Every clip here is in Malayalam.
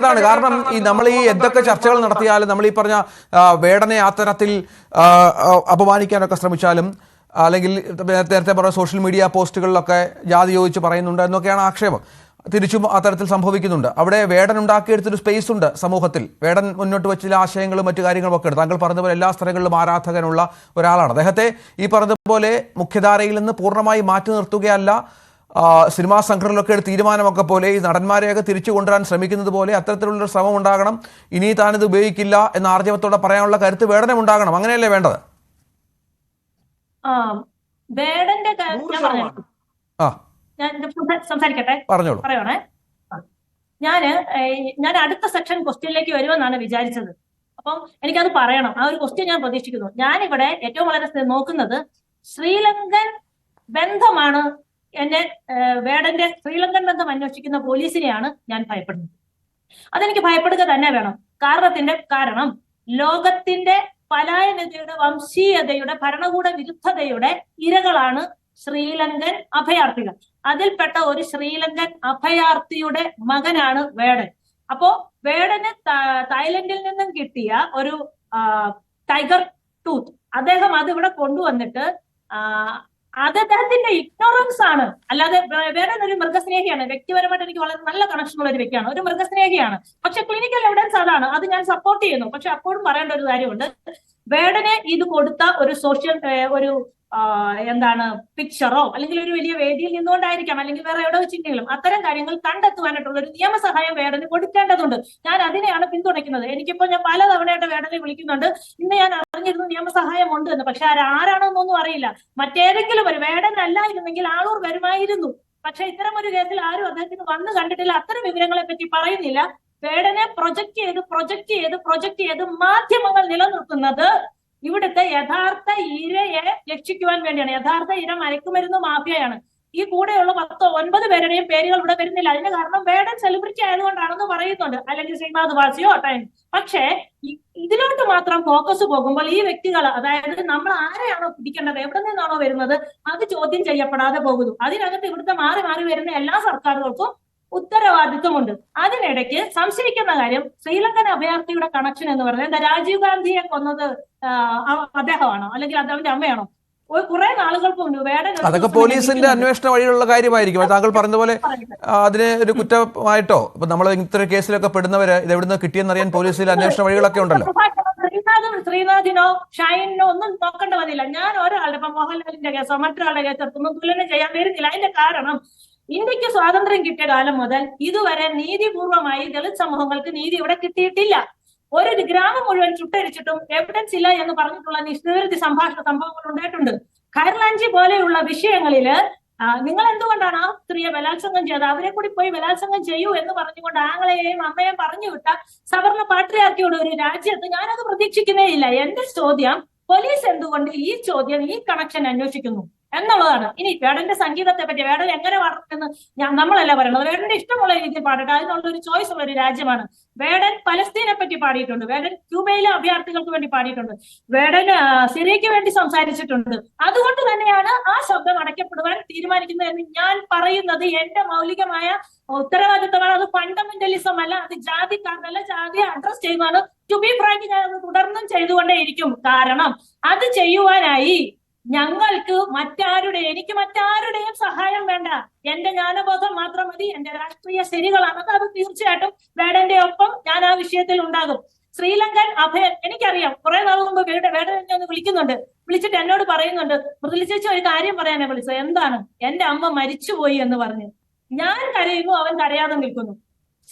അതാണ്. കാരണം ഈ നമ്മൾ ഈ എന്തൊക്കെ ചർച്ചകൾ നടത്തിയാലും നമ്മൾ ഈ പറഞ്ഞ വേടന ആ തരത്തിൽ അപമാനിക്കാനൊക്കെ ശ്രമിച്ചാലും അല്ലെങ്കിൽ നേരത്തെ പറഞ്ഞ സോഷ്യൽ മീഡിയ പോസ്റ്റുകളിലൊക്കെ ജാതി ചോദിച്ച് പറയുന്നുണ്ട് എന്നൊക്കെയാണ് ആക്ഷേപം. തിരിച്ചും ആ തരത്തിൽ സംഭവിക്കുന്നുണ്ട്. അവിടെ വേടൻ ഉണ്ടാക്കിയെടുത്തൊരു സ്പേസ് ഉണ്ട് സമൂഹത്തിൽ. വേടൻ മുന്നോട്ട് വെച്ച ചില ആശയങ്ങളും മറ്റു കാര്യങ്ങളും ഒക്കെ ഉണ്ട്. താങ്കൾ പറഞ്ഞതുപോലെ എല്ലാ സ്ഥലങ്ങളിലും ആരാധകനുള്ള ഒരാളാണ്. അദ്ദേഹത്തെ ഈ പറഞ്ഞതുപോലെ മുഖ്യധാരയിൽ നിന്ന് പൂർണമായി മാറ്റി നിർത്തുകയല്ല സിനിമാ സംഘടനകളൊക്കെ ഒരു തീരുമാനമൊക്കെ പോലെ ഈ നടന്മാരെയൊക്കെ തിരിച്ചു കൊണ്ടുവരാൻ ശ്രമിക്കുന്നത് പോലെ അത്തരത്തിലുള്ളൊരു ശ്രമം ഉണ്ടാകണം. ഇനി താനിത് ഉപയോഗിക്കില്ല എന്ന ആർജവത്തോടെ പറയാനുള്ള കരുത്ത് വേടനം ഉണ്ടാകണം. അങ്ങനെയല്ലേ വേണ്ടത്? ആ വേടന്റെ കാര്യം ഞാൻ ആ. ഞാൻ ഇത് സംസാ- സംസാരിക്കട്ടെ? പറഞ്ഞോളൂ. പറയണേ. ഞാൻ ഞാൻ അടുത്ത സെക്ഷൻ ക്വസ്റ്റ്യനിലേക്ക് വരുമെന്നാണ് വിചാരിച്ചത്. അപ്പം എനിക്കത് പറയണം. ആ ഒരു ക്വസ്റ്റ്യൻ ഞാൻ പ്രതീക്ഷിക്കുന്നു. ഞാനിവിടെ ഏറ്റവും വളരെ നോക്കുന്നത് ശ്രീലങ്കൻ ബന്ധമാണ് എന്നെ വേടന്റെ ശ്രീലങ്കൻ ബന്ധം അന്വേഷിക്കുന്ന പോലീസിനെയാണ് ഞാൻ ഭയപ്പെടുന്നത്. അതെനിക്ക് ഭയപ്പെടുക തന്നെ വേണം. കാരണത്തിന്റെ കാരണം ലോകത്തിന്റെ പലായനതയുടെ വംശീയതയുടെ ഭരണകൂട വിരുദ്ധതയുടെ ഇരകളാണ് ശ്രീലങ്കൻ അഭയാർത്ഥികൾ. അതിൽപ്പെട്ട ഒരു ശ്രീലങ്കൻ അഭയാർത്ഥിയുടെ മകനാണ് വേടൻ. അപ്പോ വേടന് തായ്ലൻഡിൽ നിന്നും കിട്ടിയ ഒരു ടൈഗർ ടൂത്ത് അദ്ദേഹം അത് ഇവിടെ കൊണ്ടുവന്നിട്ട് അത് അദ്ദേഹത്തിന്റെ ഇഗ്നോറൻസ് ആണ്. അല്ലാതെ വേറെ ഒരു മൃഗസ്നേഹിയാണ്. വ്യക്തിപരമായിട്ട് എനിക്ക് വളരെ നല്ല കണക്ഷൻ ഉള്ള ഒരു വ്യക്തിയാണ്. ഒരു മൃഗസ്നേഹിയാണ്. പക്ഷെ ക്ലിനിക്കൽ എവിഡൻസ് അതാണ്. അത് ഞാൻ സപ്പോർട്ട് ചെയ്യുന്നു. പക്ഷെ അപ്പോഴും പറയേണ്ട ഒരു കാര്യമുണ്ട്. വേടനെ ഇത് കൊടുത്ത ഒരു സോഷ്യൽ ഒരു എന്താണ് പിക്ചറോ അല്ലെങ്കിൽ ഒരു വലിയ വേദിയിൽ നിന്നുകൊണ്ടായിരിക്കാം അല്ലെങ്കിൽ വേറെ എവിടെ വെച്ചിട്ടെങ്കിലും അത്തരം കാര്യങ്ങൾ കണ്ടെത്തുവാനായിട്ടുള്ള ഒരു നിയമസഹായം വേടന് കൊടുക്കേണ്ടതുണ്ട്. ഞാൻ അതിനെയാണ് പിന്തുണയ്ക്കുന്നത്. എനിക്കിപ്പോ ഞാൻ പല തവണയായിട്ട് വേടനെ വിളിക്കുന്നുണ്ട്. ഇന്ന് ഞാൻ അറിഞ്ഞിരുന്നു നിയമസഹായം ഉണ്ട് എന്ന്. പക്ഷെ ആരാണെന്നൊന്നും അറിയില്ല. മറ്റേതെങ്കിലും ഒരു വേടൻ അല്ലായിരുന്നെങ്കിൽ ആളൂർ വരുമായിരുന്നു. പക്ഷെ ഇത്തരം ഒരു കേസിൽ ആരും അദ്ദേഹത്തിന് വന്നു കണ്ടിട്ടില്ല. അത്തരം വിവരങ്ങളെ പറ്റി പറയുന്നില്ല. വേടനെ പ്രൊജക്ട് ചെയ്ത് പ്രൊജക്ട് ചെയ്ത് പ്രൊജക്ട് ചെയ്ത് മാധ്യമങ്ങൾ നിലനിർത്തുന്നത് ഇവിടുത്തെ യഥാർത്ഥ ഇരയെ രക്ഷിക്കുവാൻ വേണ്ടിയാണ്. യഥാർത്ഥ ഇര മയക്കുമരുന്ന് മാഫിയയാണ്. ഈ കൂടെയുള്ള പത്തോ ഒൻപത് പേരുടെയും പേരുകൾ ഇവിടെ വരുന്നില്ല. അതിന് കാരണം വേടൻ സെലിബ്രിറ്റി ആയതുകൊണ്ടാണെന്ന് പറയുന്നുണ്ട്. അല്ലെങ്കിൽ ശ്രീനാഥ് വാസിയോ ടൈം പക്ഷേ ഇതിലോട്ട് മാത്രം ഫോക്കസ് പോകുമ്പോൾ ഈ വ്യക്തികൾ അതായത് നമ്മൾ ആരെയാണോ പിടിക്കേണ്ടത് എവിടെ നിന്നാണോ വരുന്നത് അത് ചോദ്യം ചെയ്യപ്പെടാതെ പോകുന്നു. അതിനകത്ത് ഇവിടുത്തെ മാറി മാറി വരുന്ന എല്ലാ സർക്കാരുകൾക്കും ഉത്തരവാദിത്വമുണ്ട്. അതിനിടയ്ക്ക് സംശയിക്കുന്ന കാര്യം ശ്രീലങ്കൻ അഭയാർത്ഥിയുടെ കണക്ഷൻ എന്ന് പറയുന്നത് എന്താ രാജീവ് ഗാന്ധിയെ കൊന്നത് അദ്ദേഹമാണോ? അല്ലെങ്കിൽ അദ്ദേഹത്തിന്റെ അമ്മയാണോ? കുറെ നാളുകൾക്ക് വേടൻ അതൊക്കെ പോലീസിന്റെ അന്വേഷണ വഴിയുള്ള കാര്യമായിരിക്കും. താങ്കൾ പറഞ്ഞതുപോലെ അതിന് ഒരു കുറ്റമായിട്ടോ ഇപ്പൊ നമ്മൾ ഇത്ര കേസിലൊക്കെ പെടുന്നവര് ഇത് എവിടുന്ന് കിട്ടിയെന്നറിയാൻ പോലീസിൽ അന്വേഷണ വഴികളൊക്കെ ഉണ്ടല്ലോ. ശ്രീനാഥും ശ്രീനാഥിനോ ഷൈനോ ഒന്നും നോക്കേണ്ട വന്നില്ല. ഞാൻ ഒരാളുടെ ഇപ്പൊ മോഹൻലാലിന്റെ കേസോ മറ്റൊരാളുടെ കേസോ ഒന്നും തുലനം ചെയ്യാൻ വരുന്നില്ല. അതിന്റെ കാരണം ഇന്ത്യയ്ക്ക് സ്വാതന്ത്ര്യം കിട്ടിയ കാലം മുതൽ ഇതുവരെ നീതിപൂർവമായി ദളിത് സമൂഹങ്ങൾക്ക് നീതി ഇവിടെ കിട്ടിയിട്ടില്ല. ഒരു ഗ്രാമം മുഴുവൻ ചുട്ടരിച്ചിട്ടും എവിഡൻസ് ഇല്ല എന്ന് പറഞ്ഞിട്ടുള്ള നിഷ്നിവൃത്തി സംഭാഷണ സംഭവങ്ങൾ ഉണ്ടായിട്ടുണ്ട്. കൈർലാഞ്ചി പോലെയുള്ള വിഷയങ്ങളിൽ നിങ്ങൾ എന്തുകൊണ്ടാണ് ആ സ്ത്രീയെ ബലാത്സംഗം ചെയ്ത് അവരെ കൂടി പോയി ബലാത്സംഗം ചെയ്യൂ എന്ന് പറഞ്ഞുകൊണ്ട് ആങ്ങളെയും അമ്മയെയും പറഞ്ഞു വിട്ട സവർണ പാട്രിയാർക്കിയുടെ ഒരു രാജ്യത്ത് ഞാനത് പ്രതീക്ഷിക്കുന്നേ ഇല്ല. എന്റെ ചോദ്യം പോലീസ് എന്തുകൊണ്ട് ഈ ചോദ്യം ഈ കണക്ഷൻ അന്വേഷിക്കുന്നു? എന്നുള്ളതാണ്. ഇനി വേടന്റെ സംഗീതത്തെ പറ്റി വേടൻ എങ്ങനെ പാടണമെന്ന് ഞാൻ നമ്മളല്ല പറയുന്നത് വേടന്റെ ഇഷ്ടമുള്ള രീതിയിൽ പാടട്ടെ അതിനുള്ള ഒരു ചോയ്സ് ഉള്ള ഒരു രാജ്യമാണ്. വേടൻ പലസ്തീനെ പറ്റി പാടിയിട്ടുണ്ട്. വേടൻ ക്യൂബയിലെ അഭയാർത്ഥികൾക്ക് വേണ്ടി പാടിയിട്ടുണ്ട്. വേടൻ സിറിയയ്ക്ക് വേണ്ടി സംസാരിച്ചിട്ടുണ്ട്. അതുകൊണ്ട് തന്നെയാണ് ആ ശബ്ദം അടയ്ക്കപ്പെടുവാൻ തീരുമാനിക്കുന്നത് എന്ന് ഞാൻ പറയുന്നത് എന്റെ മൗലികമായ ഉത്തരവാദിത്തമാണ്. അത് ഫണ്ടമെന്റലിസം അല്ല അത് ജാതിക്കാരനല്ല ജാതിയെ അഡ്രസ് ചെയ്യുന്നതാണ് ടു ബി ഫ്രാങ്ക് ഞാൻ അത് തുടർന്നും ചെയ്തുകൊണ്ടേയിരിക്കും. കാരണം അത് ചെയ്യുവാനായി ഞങ്ങൾക്ക് മറ്റാരുടെ എനിക്ക് മറ്റാരുടെയും സഹായം വേണ്ട. എന്റെ ജ്ഞാനബോധം മാത്രം മതി. എന്റെ രാഷ്ട്രീയ ശരികളാണ്. അത് തീർച്ചയായിട്ടും വേടന്റെ ഒപ്പം ഞാൻ ആ വിഷയത്തിൽ ഉണ്ടാകും. ശ്രീലങ്കൻ അഭയ എനിക്കറിയാം കുറെ നാൾ മുമ്പ് വേട വേടൻ എന്നെ ഒന്ന് വിളിക്കുന്നുണ്ട്. വിളിച്ചിട്ട് എന്നോട് പറയുന്നുണ്ട് മൃദുല ഒരു കാര്യം പറയാനാ വിളിച്ചത്. എന്താണ്? എന്റെ അമ്മ മരിച്ചുപോയി എന്ന് പറഞ്ഞു. ഞാൻ കരയുന്നു അവൻ കരയാതെ നിൽക്കുന്നു.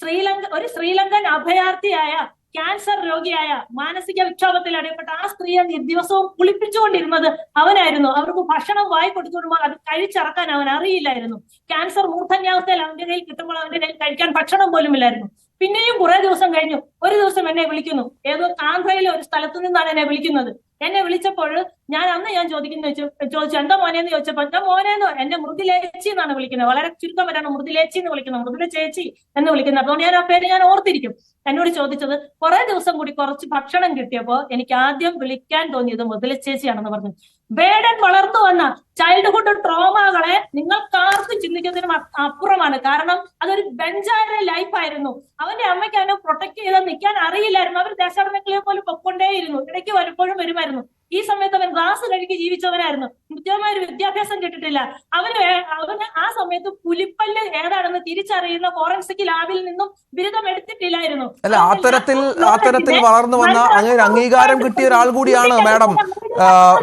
ശ്രീലങ്ക ഒരു ശ്രീലങ്കൻ അഭയാർത്ഥിയായ ക്യാൻസർ രോഗിയായ മാനസിക വിക്ഷോഭത്തിൽ അടിയപ്പെട്ട ആ സ്ത്രീയെ ദിവസവും കുളിപ്പിച്ചുകൊണ്ടിരുന്നത് അവനായിരുന്നു. അവർക്ക് ഭക്ഷണം വായി കൊടുത്തുകൊടുമ്പോൾ അത് കഴിച്ചിറക്കാൻ അവൻ അറിയില്ലായിരുന്നു. ക്യാൻസർ മൂർധന്യാവസ്ഥയിൽ അവന്റെ കയ്യിൽ കിട്ടുമ്പോൾ അവന്റെ കയ്യിൽ കഴിക്കാൻ ഭക്ഷണം പോലും ഇല്ലായിരുന്നു. പിന്നെയും കുറെ ദിവസം കഴിഞ്ഞു. ഒരു ദിവസം എന്നെ വിളിക്കുന്നു. ഏതോ ആന്ധ്രയിലെ ഒരു സ്ഥലത്തു നിന്നാണ് എന്നെ വിളിക്കുന്നത്. എന്നെ വിളിച്ചപ്പോൾ ഞാൻ അന്ന് ഞാൻ ചോദിക്കുന്ന ചോദിച്ചു എന്താ മോനെന്ന് ചോദിച്ചപ്പോ എന്താ മോനെന്ന് എന്റെ മൃദുലേച്ചി എന്നാണ് വിളിക്കുന്നത്. വളരെ ചുരുക്കം വരാണ് മൃദുലേച്ചി എന്ന് വിളിക്കുന്നത് മൃദുല ചേച്ചി എന്ന് വിളിക്കുന്നത്. അതുകൊണ്ട് ഞാൻ ആ പേര് ഞാൻ ഓർത്തിരിക്കും. എന്നോട് ചോദിച്ചത് കുറെ ദിവസം കൂടി കുറച്ച് ഭക്ഷണം കിട്ടിയപ്പോ എനിക്ക് ആദ്യം വിളിക്കാൻ തോന്നിയത് മൃദുല ചേച്ചിയാണെന്ന് പറഞ്ഞു. വേടൻ വളർന്നു വന്ന ചൈൽഡ്ഹുഡ് ട്രോമകളെ നിങ്ങൾക്കാർക്കും ചിന്തിക്കുന്നതിനും അപ്പുറമാണ്. കാരണം അതൊരു ബെഞ്ചായ ലൈഫായിരുന്നു അവന്റെ അമ്മയ്ക്ക് അവനെ പ്രൊട്ടക്ട് ചെയ്ത് നിൽക്കാൻ അറിയില്ലായിരുന്നു. അവർ ദേശാടനങ്ങളെ പോലും പൊക്കൊണ്ടേയിരുന്നു. ഇടയ്ക്ക് വല്ലപ്പോഴും വരുമായിരുന്നു. ഈ സമയത്ത് അവൻ ഗ്ലാസ് കഴുകി ജീവിച്ചവനായിരുന്നു. കൃത്യമായ ഒരു വിദ്യാഭ്യാസം കിട്ടിട്ടില്ല. അവന് അവന് ആ സമയത്ത് പുലിപ്പല്ല് ഏതാണെന്ന് തിരിച്ചറിയുന്ന ഫോറൻസിക് ലാബിൽ നിന്നും ബിരുദം എടുത്തിട്ടില്ലായിരുന്നു. അല്ല ആ തരത്തിൽ ആ തരത്തിൽ വളർന്നു വന്ന അങ്ങനെ അംഗീകാരം കിട്ടിയ ഒരാൾ കൂടിയാണ് മാഡം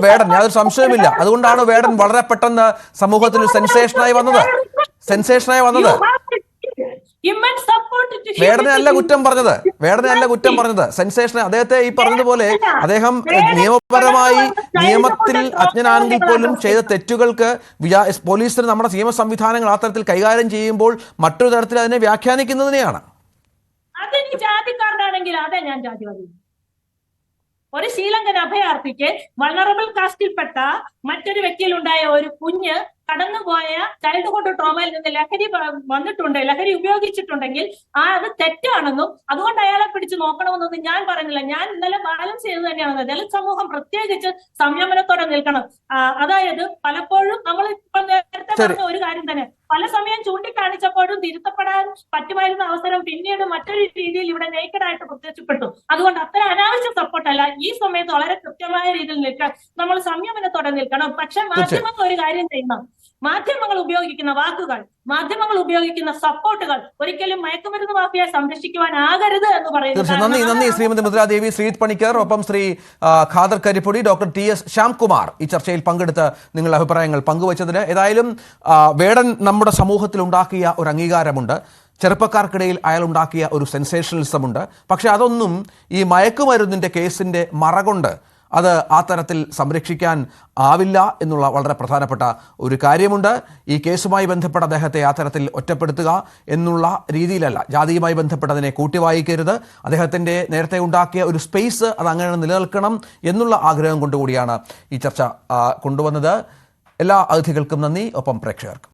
വേടൻ. യാതൊരു സംശയമില്ല അതുകൊണ്ടാണ് വേടൻ വളരെ പെട്ടെന്ന് സമൂഹത്തിന് സെൻസേഷനായി വന്നത്. സെൻസേഷനായി വന്നത്. വേടനെ അല്ല കുറ്റം പറഞ്ഞത്. വേടനെ അല്ല കുറ്റം പറഞ്ഞത്. സെൻസേഷൻ അദ്ദേഹത്തെ ഈ പറഞ്ഞതുപോലെ അദ്ദേഹം നിയമപരമായി നിയമത്തിൽ അജ്ഞനാണെങ്കിൽ പോലും ചെയ്ത തെറ്റുകൾക്ക് പോലീസിന് നമ്മുടെ നിയമ സംവിധാനങ്ങൾ ആ തരത്തിൽ കൈകാര്യം ചെയ്യുമ്പോൾ മറ്റൊരു തരത്തിൽ അതിനെ വ്യാഖ്യാനിക്കുന്നതിനെയാണ്. ജാതിക്കാരനാണെങ്കിൽ അതെ ഞാൻ ഒരു ശ്രീലങ്കൻ അഭയാർത്ഥിക്ക് വളറബിൾ കാസ്റ്റിൽപ്പെട്ട മറ്റൊരു വ്യക്തിയിലുണ്ടായ ഒരു കുഞ്ഞ് കടന്നുപോയ ചൈൽഡ്ഹുഡ് ട്രോമയിൽ നിന്ന് ലഹരി വന്നിട്ടുണ്ട് ലഹരി ഉപയോഗിച്ചിട്ടുണ്ടെങ്കിൽ ആ അത് തെറ്റാണെന്നും അതുകൊണ്ട് അയാളെ പിടിച്ച് നോക്കണമെന്നൊന്നും ഞാൻ പറഞ്ഞില്ല. ഞാൻ ഇന്നലെ ബാലൻസ് ചെയ്ത് തന്നെയാണ് ദളിത് സമൂഹം പ്രത്യേകിച്ച് സംയമനത്തോടെ നിൽക്കണം. അതായത് പലപ്പോഴും നമ്മൾ ഇപ്പൊ നേരത്തെ പറഞ്ഞ ഒരു കാര്യം തന്നെ. പല സമയം ചൂണ്ടിക്കാണിച്ചപ്പോഴും തിരുത്തപ്പെടാൻ പറ്റുമായിരുന്ന അവസരം പിന്നീട് മറ്റൊരു രീതിയിൽ ഇവിടെ നേക്കഡായിട്ട് പ്രത്യക്ഷപ്പെട്ടു. അതുകൊണ്ട് അത്ര അനാവശ്യ സപ്പോർട്ടല്ല ഈ സമയത്ത് വളരെ കൃത്യമായ രീതിയിൽ നിൽക്കാൻ നമ്മൾ സംയമനത്തോടെ നിൽക്കണം. പക്ഷെ മാധ്യമങ്ങൾ ഒരു കാര്യം ചെയ്യണം. മാധ്യമങ്ങൾ ഉപയോഗിക്കുന്ന വാക്കുകൾ മാധ്യമങ്ങൾ ഉപയോഗിക്കുന്ന സപ്പോർട്ടുകൾ ഒരിക്കലും മയക്കുമരുന്ന് മാഫിയെ സംരക്ഷിക്കുവാനാകരുത് എന്ന് പറയുന്നത് നന്ദി നന്ദി. ശ്രീമതി മുദ്രാദേവി ശ്രീത് പണിക്കർ ഒപ്പം Sree Khader Karippodi doctor T S Shyamkumar ഈ ചർച്ചയിൽ പങ്കെടുത്ത് നിങ്ങളുടെ അഭിപ്രായങ്ങൾ പങ്കുവച്ചതിന്. ഏതായാലും വേടൻ നമ്മുടെ സമൂഹത്തിൽ ഉണ്ടാക്കിയ ഒരു അംഗീകാരമുണ്ട്. ചെറുപ്പക്കാർക്കിടയിൽ അയാൾ ഉണ്ടാക്കിയ ഒരു സെൻസേഷണലിസം ഉണ്ട്. പക്ഷെ അതൊന്നും ഈ മയക്കുമരുന്നിന്റെ കേസിന്റെ മറകൊണ്ട് അത് ആ തരത്തിൽ സംരക്ഷിക്കാൻ ആവില്ല എന്നുള്ള വളരെ പ്രധാനപ്പെട്ട ഒരു കാര്യമുണ്ട്. ഈ കേസുമായി ബന്ധപ്പെട്ട അദ്ദേഹത്തെ ആ തരത്തിൽ ഒറ്റപ്പെടുത്തുക എന്നുള്ള രീതിയിലല്ല. ജാതിയുമായി ബന്ധപ്പെട്ടതിനെ കൂട്ടിവായിക്കരുത്. അദ്ദേഹത്തിന്റെ നേരത്തെ ഉണ്ടാക്കിയ ഒരു സ്പേസ് അത് അങ്ങനെ നിലനിൽക്കണം എന്നുള്ള ആഗ്രഹം കൊണ്ടുകൂടിയാണ് ഈ ചർച്ച കൊണ്ടുവന്നത്. എല്ലാ അതിഥികൾക്കും നന്ദി. ഒപ്പം പ്രേക്ഷകർക്കും.